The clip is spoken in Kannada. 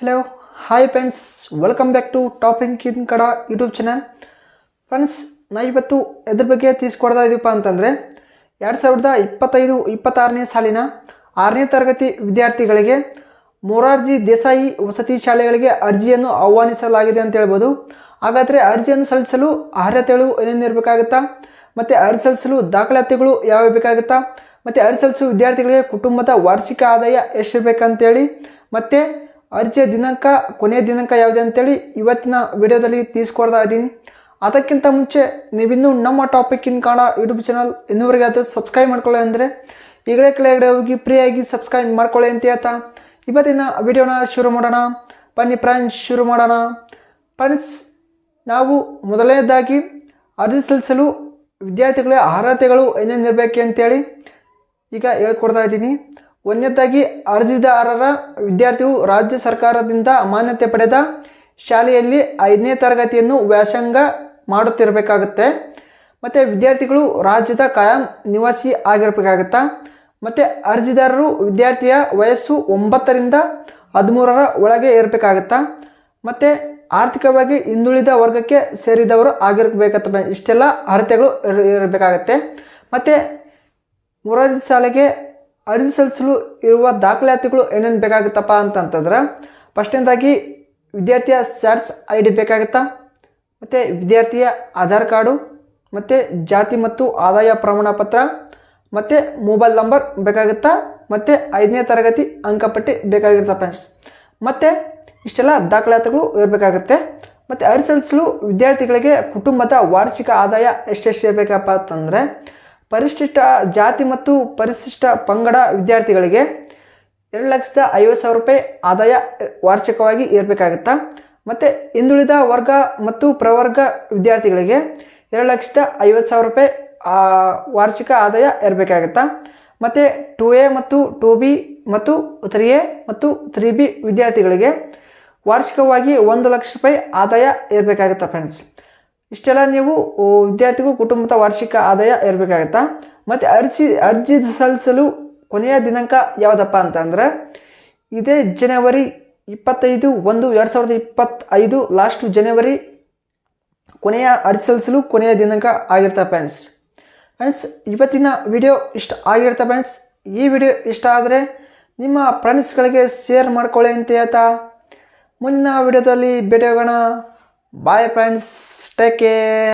Hello hi friends welcome back to top in ಕಡ ಯೂಟ್ಯೂಬ್ ಚಾನಲ್ ಫ್ರೆಂಡ್ಸ್ ನಾ ಇವತ್ತು ಎದ್ರ ಬಗ್ಗೆ ತಿಳಿಸ್ಕೊಡ್ತಾ ಇದೀವಪ್ಪ ಅಂತಂದರೆ, ಎರಡು ಸಾವಿರದ ಇಪ್ಪತ್ತೈದು, ಇಪ್ಪತ್ತಾರನೇ ಸಾಲಿನ ಆರನೇ ತರಗತಿ ವಿದ್ಯಾರ್ಥಿಗಳಿಗೆ ಮೊರಾರ್ಜಿ ದೇಸಾಯಿ ವಸತಿ ಶಾಲೆಗಳಿಗೆ ಅರ್ಜಿಯನ್ನು ಆಹ್ವಾನಿಸಲಾಗಿದೆ ಅಂತ ಹೇಳ್ಬೋದು. ಹಾಗಾದರೆ ಅರ್ಜಿಯನ್ನು ಸಲ್ಲಿಸಲು ಅರ್ಹತೆಗಳು ಏನೇನು ಇರಬೇಕಾಗುತ್ತಾ? ಮತ್ತು ಅರ್ಜಿ ಸಲ್ಲಿಸಲು ದಾಖಲಾತಿಗಳು ಯಾವ ಬೇಕಾಗುತ್ತಾ? ಮತ್ತು ಅರ್ಜಿ ಸಲ್ಲಿಸುವ ವಿದ್ಯಾರ್ಥಿಗಳಿಗೆ ಕುಟುಂಬದ ವಾರ್ಷಿಕ ಆದಾಯ ಎಷ್ಟಿರಬೇಕಂತೇಳಿ ಮತ್ತು ಅರ್ಜಿಯ ದಿನಾಂಕ, ಕೊನೆಯ ದಿನಾಂಕ ಯಾವುದೇ ಅಂತೇಳಿ ಇವತ್ತಿನ ವಿಡಿಯೋದಲ್ಲಿ ತಿಳಿಸ್ಕೊಡ್ತಾ ಇದ್ದೀನಿ. ಅದಕ್ಕಿಂತ ಮುಂಚೆ ನೀವಿನ್ನೂ ನಮ್ಮ ಟಾಪಿಕ್ ಇನ್ ಕಾಣ ಯೂಟ್ಯೂಬ್ ಚಾನಲ್ ಇನ್ನೂವರೆಗೆ ಅದು ಸಬ್ಸ್ಕ್ರೈಬ್ ಮಾಡ್ಕೊಳ್ಳಿ ಅಂದರೆ ಈಗಲೇ ಕೆಳಗಡೆ ಹೋಗಿ ಫ್ರೀಯಾಗಿ ಸಬ್ಸ್ಕ್ರೈಬ್ ಮಾಡ್ಕೊಳ್ಳಿ ಅಂತ ಹೇಳ್ತಾ. ಇವತ್ತಿನ ವಿಡಿಯೋನ ಶುರು ಮಾಡೋಣ. ಬನ್ನಿ ಫ್ರೆಂಡ್ಸ್ ಶುರು ಮಾಡೋಣ. ಫ್ರೆಂಡ್ಸ್ ನಾವು ಮೊದಲನೇದಾಗಿ ಅರ್ಜಿ ಸಲ್ಲಿಸಲು ವಿದ್ಯಾರ್ಥಿಗಳ ಅರ್ಹತೆಗಳು ಏನೇನಿರಬೇಕು ಅಂತೇಳಿ ಈಗ ಹೇಳ್ಕೊಡ್ತಾ ಇದ್ದೀನಿ. ಒಂದನೇದಾಗಿ ಅರ್ಜಿದಾರರ ವಿದ್ಯಾರ್ಥಿಯು ರಾಜ್ಯ ಸರ್ಕಾರದಿಂದ ಮಾನ್ಯತೆ ಪಡೆದ ಶಾಲೆಯಲ್ಲಿ ಐದನೇ ತರಗತಿಯನ್ನು ವ್ಯಾಸಂಗ ಮಾಡುತ್ತಿರಬೇಕಾಗುತ್ತೆ. ಮತ್ತು ವಿದ್ಯಾರ್ಥಿಗಳು ರಾಜ್ಯದ ಕಾಯಂ ನಿವಾಸಿ ಆಗಿರಬೇಕಾಗತ್ತಾ? ಮತ್ತು ಅರ್ಜಿದಾರರು ವಿದ್ಯಾರ್ಥಿಯ ವಯಸ್ಸು ಒಂಬತ್ತರಿಂದ ಹದಿಮೂರರ ಒಳಗೆ ಇರಬೇಕಾಗತ್ತಾ? ಮತ್ತು ಆರ್ಥಿಕವಾಗಿ ಹಿಂದುಳಿದ ವರ್ಗಕ್ಕೆ ಸೇರಿದವರು ಆಗಿರಬೇಕತ್ತ ಇಷ್ಟೆಲ್ಲ ಅರ್ಹತೆಗಳು ಇರ- ಇರಬೇಕಾಗತ್ತೆ. ಮತ್ತು ಮೂರನೇ ಶಾಲೆಗೆ ಅರ್ಜಿ ಸಲ್ಲಿಸಲು ಇರುವ ದಾಖಲಾತಿಗಳು ಏನೇನು ಬೇಕಾಗುತ್ತಪ್ಪ ಅಂತಂತಂದ್ರೆ ಫಸ್ಟ್ನೇದಾಗಿ ವಿದ್ಯಾರ್ಥಿಯ ಸ್ಯಾಟ್ಸ್ ಐ ಡಿ ಬೇಕಾಗುತ್ತಾ, ಮತ್ತು ವಿದ್ಯಾರ್ಥಿಯ ಆಧಾರ್ ಕಾರ್ಡು, ಮತ್ತು ಜಾತಿ ಮತ್ತು ಆದಾಯ ಪ್ರಮಾಣ ಪತ್ರ ಮತ್ತು ಮೊಬೈಲ್ ನಂಬರ್ ಬೇಕಾಗುತ್ತಾ, ಮತ್ತು ಐದನೇ ತರಗತಿ ಅಂಕಪಟ್ಟಿ ಬೇಕಾಗಿರುತ್ತೆ ಫ್ರೆಂಡ್ಸ್ ಮತ್ತು ಇಷ್ಟೆಲ್ಲ ದಾಖಲಾತಿಗಳು ಇರಬೇಕಾಗುತ್ತೆ. ಮತ್ತು ಅರ್ಜಿ ಸಲ್ಲಿಸಲು ವಿದ್ಯಾರ್ಥಿಗಳಿಗೆ ಕುಟುಂಬದ ವಾರ್ಷಿಕ ಆದಾಯ ಎಷ್ಟೆಷ್ಟು ಇರಬೇಕಪ್ಪ ಅಂತಂದರೆ ಪರಿಶಿಷ್ಟ ಜಾತಿ ಮತ್ತು ಪರಿಶಿಷ್ಟ ಪಂಗಡ ವಿದ್ಯಾರ್ಥಿಗಳಿಗೆ ಎರಡು ಲಕ್ಷದ ಐವತ್ತು ಸಾವಿರ ರೂಪಾಯಿ ಆದಾಯ ವಾರ್ಷಿಕವಾಗಿ ಇರಬೇಕಾಗುತ್ತಾ ಮತ್ತು ಹಿಂದುಳಿದ ವರ್ಗ ಮತ್ತು ಪ್ರವರ್ಗ ವಿದ್ಯಾರ್ಥಿಗಳಿಗೆ ಎರಡು ಲಕ್ಷದ ಐವತ್ತು ಸಾವಿರ ರೂಪಾಯಿ ವಾರ್ಷಿಕ ಆದಾಯ ಇರಬೇಕಾಗುತ್ತಾ ಮತ್ತು ಟು ಎ ಮತ್ತು ಟು ಬಿ ಮತ್ತು ತ್ರೀ ಎ ಮತ್ತು ತ್ರೀ ಬಿ ವಿದ್ಯಾರ್ಥಿಗಳಿಗೆ ವಾರ್ಷಿಕವಾಗಿ ಒಂದು ಲಕ್ಷ ರೂಪಾಯಿ ಆದಾಯ ಇರಬೇಕಾಗುತ್ತಾ ಫ್ರೆಂಡ್ಸ್ ಇಷ್ಟೆಲ್ಲ ನೀವು ವಿದ್ಯಾರ್ಥಿಗೂ ಕುಟುಂಬದ ವಾರ್ಷಿಕ ಆದಾಯ ಇರಬೇಕಾಗತ್ತಾ? ಮತ್ತು ಅರ್ಜಿ ಅರ್ಜಿ ಸಲ್ಲಿಸಲು ಕೊನೆಯ ದಿನಾಂಕ ಯಾವುದಪ್ಪ ಅಂತಂದರೆ, ಇದೇ ಜನವರಿ ಇಪ್ಪತ್ತೈದು ಒಂದು ಎರಡು ಸಾವಿರದ ಇಪ್ಪತ್ತೈದು ಲಾಸ್ಟ್ ಜನವರಿ ಕೊನೆಯ ಅರ್ಜಿ ಸಲ್ಲಿಸಲು ಕೊನೆಯ ದಿನಾಂಕ ಆಗಿರ್ತಾ ಫ್ರೆಂಡ್ಸ್ ಫ್ರೆಂಡ್ಸ್ ಇವತ್ತಿನ ವಿಡಿಯೋ ಇಷ್ಟ ಆಗಿರ್ತಾ ಫ್ರೆಂಡ್ಸ್ ಈ ವಿಡಿಯೋ ಇಷ್ಟ ಆದರೆ ನಿಮ್ಮ ಫ್ರೆಂಡ್ಸ್ಗಳಿಗೆ ಶೇರ್ ಮಾಡ್ಕೊಳ್ಳಿ ಅಂತ ಹೇಳ್ತಾ, ಮುಂದಿನ ವಿಡಿಯೋದಲ್ಲಿ ಭೇಟಿ ಬಾಯ್ ಫ್ರೆಂಡ್ಸ್ ಟೇಕ್ ಕೇರ್